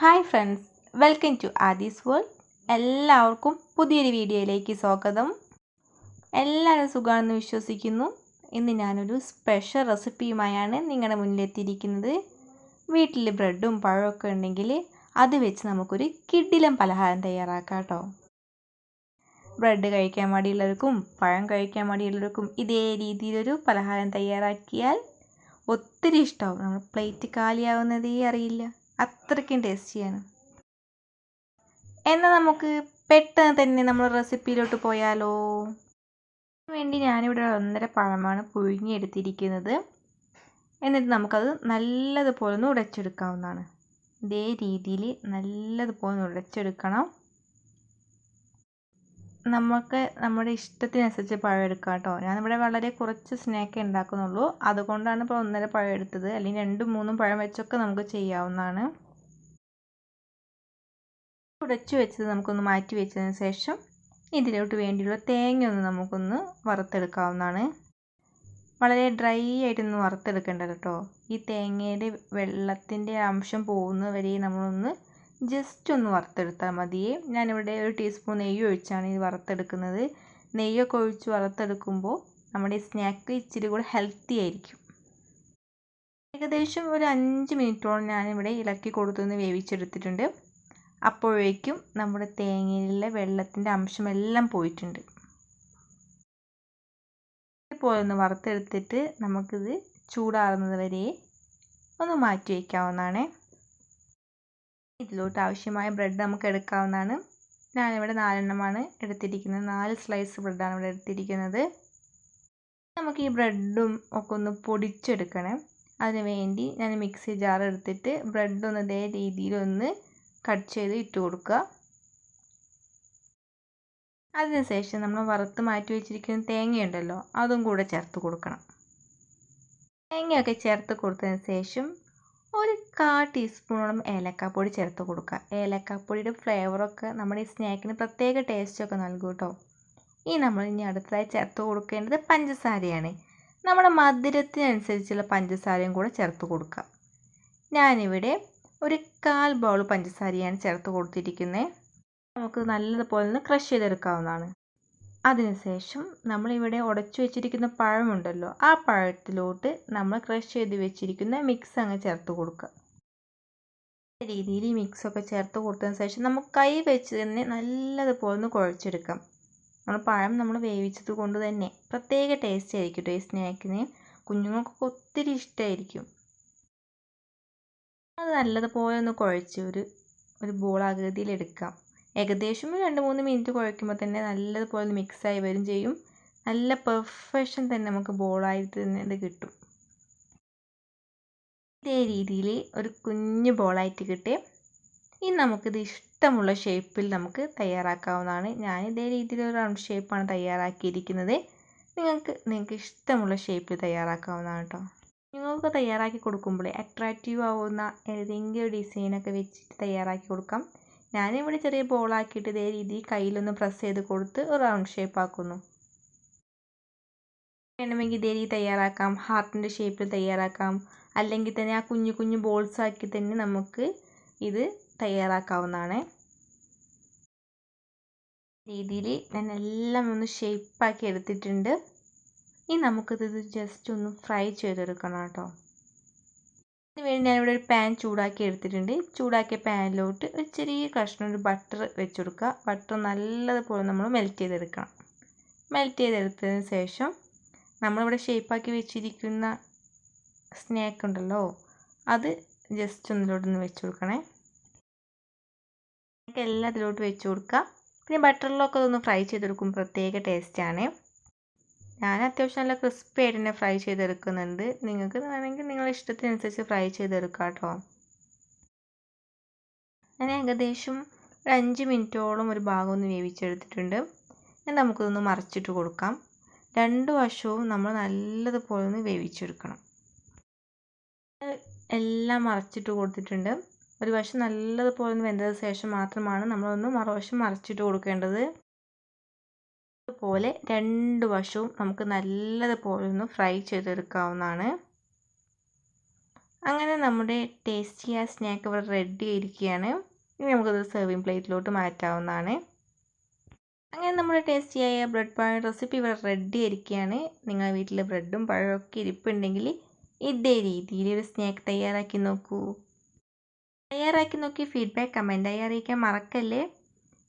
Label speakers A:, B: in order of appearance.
A: Hi friends welcome to Aadi's world. എല്ലാവർക്കും പുതിയൊരു വീഡിയോയിലേക്ക് സ്വാഗതം. എല്ലാവരും സുഖമാണെന്ന് വിശ്വസിക്കുന്നു. ഇന്ന് ഞാനൊരു സ്പെഷ്യൽ റെസിപ്പിയുമായാണ് നിങ്ങളുടെ മുന്നിലെത്തിയിരിക്കുന്നത്. വീട്ടിൽ ബ്രെഡും പഴമൊക്കെ ഉണ്ടെങ്കിൽ അത് വെച്ച് നമുക്കൊരു കിഡിലം പലഹാരം തയ്യാറാക്കാം കേട്ടോ. ബ്രെഡ് കഴിക്കാൻ മടിയുള്ളവർക്കും പഴം കഴിക്കാൻ മടിയുള്ളവർക്കും ഇതേ രീതിയിലൊരു പലഹാരം തയ്യാറാക്കിയാൽ ഒത്തിരി ഇഷ്ടമാവും നമ്മൾ പ്ലേറ്റ് കാലിയാവുന്നതേ അറിയില്ല. അത്രയ്ക്കും ടേസ്റ്റിയാണ്. എന്നാൽ നമുക്ക് പെട്ടെന്ന് തന്നെ നമ്മൾ റെസിപ്പിയിലോട്ട് പോയാലോ? വേണ്ടി ഞാനിവിടെ ഒന്നര പഴമാണ് പുഴുങ്ങിയെടുത്തിരിക്കുന്നത്. എന്നിട്ട് നമുക്കത് നല്ലതുപോലെ ഒന്ന് ഉടച്ചെടുക്കാവുന്നതാണ്. ഇതേ രീതിയിൽ നല്ലതുപോലെ ഒന്ന് ഉടച്ചെടുക്കണം. നമുക്ക് നമ്മുടെ ഇഷ്ടത്തിനനുസരിച്ച് പഴം എടുക്കാം കേട്ടോ. ഞാനിവിടെ വളരെ കുറച്ച് സ്നാക്കേ ഉണ്ടാക്കുന്നുള്ളൂ. അതുകൊണ്ടാണ് ഇപ്പോൾ ഒന്നര പഴം എടുത്തത്. അല്ലെങ്കിൽ രണ്ടും മൂന്നും പഴം വെച്ചൊക്കെ നമുക്ക് ചെയ്യാവുന്നതാണ്. ഉടച്ചു വെച്ചത് നമുക്കൊന്ന് മാറ്റി വെച്ചതിന് ശേഷം ഇതിലോട്ട് വേണ്ടിയുള്ള തേങ്ങ ഒന്ന് നമുക്കൊന്ന് വറുത്തെടുക്കാവുന്നതാണ്. വളരെ ഡ്രൈ ആയിട്ടൊന്ന് വറുത്തെടുക്കേണ്ട കേട്ടോ. ഈ തേങ്ങയുടെ വെള്ളത്തിന്റെ അംശം പോകുന്നവരെ നമ്മളൊന്ന് ജസ്റ്റ് ഒന്ന് വറുത്തെടുത്താൽ മതിയേ ഞാനിവിടെ ഒരു ടീസ്പൂൺ നെയ്യ് ഒഴിച്ചാണ് ഇത് വറുത്തെടുക്കുന്നത്. നെയ്യൊക്കെ ഒഴിച്ച് വറുത്തെടുക്കുമ്പോൾ നമ്മുടെ ഈ സ്നാക്ക് ഇച്ചിരി കൂടെ ഹെൽത്തി ആയിരിക്കും. ഏകദേശം ഒരു അഞ്ച് മിനിറ്റോളം ഞാനിവിടെ ഇളക്കി കൊടുത്തുനിന്ന് വേവിച്ചെടുത്തിട്ടുണ്ട്. അപ്പോഴേക്കും നമ്മുടെ തേങ്ങയിലെ വെള്ളത്തിന്റെ അംശമെല്ലാം പോയിട്ടുണ്ട്. ഇതുപോലെ ഒന്ന് വറുത്തെടുത്തിട്ട് നമുക്കിത് ചൂടാറുന്നത് വരെ ഒന്ന് മാറ്റി വയ്ക്കാവുന്നതാണ്. ഇതിലോട്ട് ആവശ്യമായ ബ്രെഡ് നമുക്ക് എടുക്കാവുന്നതാണ്. ഞാനിവിടെ നാലെണ്ണമാണ് എടുത്തിരിക്കുന്നത്. നാല് സ്ലൈസ് ബ്രെഡാണ് ഇവിടെ എടുത്തിരിക്കുന്നത്. നമുക്ക് ഈ ബ്രെഡും ഒക്കെ ഒന്ന് പൊടിച്ചെടുക്കണം. അതിന് വേണ്ടി ഞാൻ മിക്സി ജാർ എടുത്തിട്ട് ബ്രെഡ് ഒന്ന് ഇതേ രീതിയിൽ ഒന്ന് കട്ട് ചെയ്ത് ഇട്ട് കൊടുക്കുക. അതിനുശേഷം നമ്മൾ വറുത്ത് മാറ്റി വെച്ചിരിക്കുന്ന തേങ്ങയുണ്ടല്ലോ അതും കൂടെ ചേർത്ത് കൊടുക്കണം. തേങ്ങയൊക്കെ ചേർത്ത് കൊടുത്തതിന് ശേഷം ഒരു കാ ടീസ്പൂണോളം ഏലക്കാപ്പൊടി ചേർത്ത് കൊടുക്കുക. ഏലക്കാപ്പൊടിയുടെ ഫ്ലേവറൊക്കെ നമ്മുടെ ഈ സ്നാക്കിന് പ്രത്യേക ടേസ്റ്റൊക്കെ നൽകും കേട്ടോ. ഈ നമ്മൾ ഇനി അടുത്തതായി ചേർത്ത് കൊടുക്കേണ്ടത് പഞ്ചസാരയാണ്. നമ്മുടെ മധുരത്തിനനുസരിച്ചുള്ള പഞ്ചസാരയും കൂടെ ചേർത്ത് കൊടുക്കുക. ഞാനിവിടെ ഒരു കാൽ ബൗൾ പഞ്ചസാരയാണ് ചേർത്ത് കൊടുത്തിരിക്കുന്നത്. നമുക്ക് നല്ലതുപോലെ ഒന്ന് ക്രഷ് ചെയ്തെടുക്കാവുന്നതാണ്. അതിനുശേഷം നമ്മളിവിടെ ഉടച്ചു വെച്ചിരിക്കുന്ന പഴമുണ്ടല്ലോ ആ പഴത്തിലോട്ട് നമ്മൾ ക്രഷ് ചെയ്ത് വെച്ചിരിക്കുന്ന മിക്സ് അങ്ങ് ചേർത്ത് കൊടുക്കുക. രീതിയിൽ ഈ മിക്സൊക്കെ ചേർത്ത് കൊടുത്തതിന് ശേഷം നമുക്ക് കൈ വെച്ച് തന്നെ നല്ലതുപോലെ ഒന്ന് കുഴച്ചെടുക്കാം. നമ്മൾ പഴം നമ്മൾ വേവിച്ചത് കൊണ്ട് തന്നെ പ്രത്യേക ടേസ്റ്റ് ആയിരിക്കും ഈ സ്നാക്കിന് കുഞ്ഞുങ്ങൾക്കൊക്കെ ഒത്തിരി ഇഷ്ടമായിരിക്കും അത് നല്ലതുപോലെ ഒന്ന് കുഴച്ച് ഒരു ഒരു ബോൾ ആകൃതിയിൽ എടുക്കാം. ഏകദേശം രണ്ട് മൂന്ന് മിനിറ്റ് കുഴയ്ക്കുമ്പോൾ തന്നെ നല്ലതുപോലെ മിക്സായി വരും ചെയ്യും. നല്ല പെർഫെക്ഷൻ തന്നെ നമുക്ക് ബോളായിട്ട് തന്നെ ഇത് കിട്ടും. ഇതേ രീതിയിൽ ഒരു കുഞ്ഞ് ബോളായിട്ട് കിട്ടി. ഇനി നമുക്കിത് ഇഷ്ടമുള്ള ഷേപ്പിൽ നമുക്ക് തയ്യാറാക്കാവുന്നതാണ്. ഞാൻ ഇതേ രീതിയിൽ ഒരു റൗണ്ട് ഷേപ്പാണ് തയ്യാറാക്കിയിരിക്കുന്നത്. നിങ്ങൾക്ക് നിങ്ങൾക്ക് ഇഷ്ടമുള്ള ഷേപ്പിൽ തയ്യാറാക്കാവുന്നതാണ് കേട്ടോ നിങ്ങൾക്ക് തയ്യാറാക്കി കൊടുക്കുമ്പോൾ അട്രാക്റ്റീവ് ആവുന്ന ഏതെങ്കിലും ഡിസൈനൊക്കെ വെച്ചിട്ട് തയ്യാറാക്കി കൊടുക്കാം. ഞാനിവിടെ ചെറിയ ബോളാക്കിയിട്ട് ഇതേ രീതിയിൽ കയ്യിലൊന്ന് പ്രസ് ചെയ്ത് കൊടുത്ത് ഒരു റൗണ്ട് ഷേപ്പ് ആക്കുന്നു. വേണമെങ്കിൽ ഇതേ രീതി തയ്യാറാക്കാം. ഹാർട്ടിന്റെ ഷേപ്പിൽ തയ്യാറാക്കാം. അല്ലെങ്കിൽ തന്നെ ആ കുഞ്ഞു കുഞ്ഞു ബോൾസ് ആക്കി തന്നെ നമുക്ക് ഇത് തയ്യാറാക്കാവുന്നതാണ്. രീതിയിൽ ഞാൻ എല്ലാം ഒന്ന് ഷേപ്പാക്കി എടുത്തിട്ടുണ്ട്. ഇനി നമുക്കിത് ജസ്റ്റ് ഒന്ന് ഫ്രൈ ചെയ്തെടുക്കണം കേട്ടോ. അതിന് വേണ്ടി ഞാനിവിടെ ഒരു പാൻ ചൂടാക്കി എടുത്തിട്ടുണ്ട്. ചൂടാക്കിയ പാനിലോട്ട് ഒരു ചെറിയ കഷ്ണം ഒരു ബട്ടർ വെച്ച് കൊടുക്കുക. ബട്ടർ നല്ലതുപോലെ നമ്മൾ മെൽറ്റ് ചെയ്തെടുക്കണം. മെൽറ്റ് ചെയ്തെടുത്തതിന് ശേഷം നമ്മളിവിടെ ഷേപ്പാക്കി വെച്ചിരിക്കുന്ന സ്നാക്ക് ഉണ്ടല്ലോ അത് ജസ്റ്റ് ഒന്നിലോട്ടൊന്ന് വെച്ച് കൊടുക്കണേ. എല്ലാം അതിലോട്ട് വെച്ച് കൊടുക്കുക. പിന്നെ ബട്ടറിലൊക്കെ ഒന്ന് ഫ്രൈ ചെയ്തെടുക്കും. പ്രത്യേക ടേസ്റ്റാണ് ഞാൻ അത്യാവശ്യം നല്ല ക്രിസ്പി ആയിട്ട് തന്നെ ഫ്രൈ ചെയ്തെടുക്കുന്നുണ്ട്. നിങ്ങൾക്ക് വേണമെങ്കിൽ നിങ്ങളുടെ ഇഷ്ടത്തിനനുസരിച്ച് ഫ്രൈ ചെയ്തെടുക്കാം കേട്ടോ ഞാൻ ഏകദേശം ഒരു അഞ്ച് മിനിറ്റോളം ഒരു ഭാഗം ഒന്ന് വേവിച്ചെടുത്തിട്ടുണ്ട്. ഞാൻ നമുക്കിതൊന്ന് മറിച്ചിട്ട് കൊടുക്കാം. രണ്ട് വശവും നമ്മൾ നല്ലതുപോലെ ഒന്ന് വേവിച്ചെടുക്കണം. എല്ലാം മറച്ചിട്ട് കൊടുത്തിട്ടുണ്ട്. ഒരു വശം നല്ലതുപോലെ ഒന്ന് വെന്തതിന് ശേഷം മാത്രമാണ് നമ്മളൊന്ന് മറുവശം മറിച്ചിട്ട് കൊടുക്കേണ്ടത്. അതുപോലെ രണ്ട് വശവും നമുക്ക് നല്ലതുപോലെ ഒന്ന് ഫ്രൈ ചെയ്തെടുക്കാവുന്നതാണ്. അങ്ങനെ നമ്മുടെ ടേസ്റ്റിയായ സ്നാക്ക് ഇവിടെ റെഡി ആയിരിക്കുകയാണ്. ഇനി നമുക്കത് സെർവിങ് പ്ലേറ്റിലോട്ട് മാറ്റാവുന്നതാണ്. അങ്ങനെ നമ്മുടെ ടേസ്റ്റിയായ ബ്രെഡ് പഴം റെസിപ്പി ഇവിടെ റെഡി ആയിരിക്കുകയാണ്. നിങ്ങളുടെ വീട്ടിൽ ബ്രെഡും പഴവും ഒക്കെ ഇരിപ്പുണ്ടെങ്കിൽ ഇതേ രീതിയിൽ ഒരു സ്നാക്ക് തയ്യാറാക്കി നോക്കൂ. തയ്യാറാക്കി നോക്കി ഫീഡ്ബാക്ക് കമന്റായി അറിയിക്കാൻ മറക്കല്ലേ?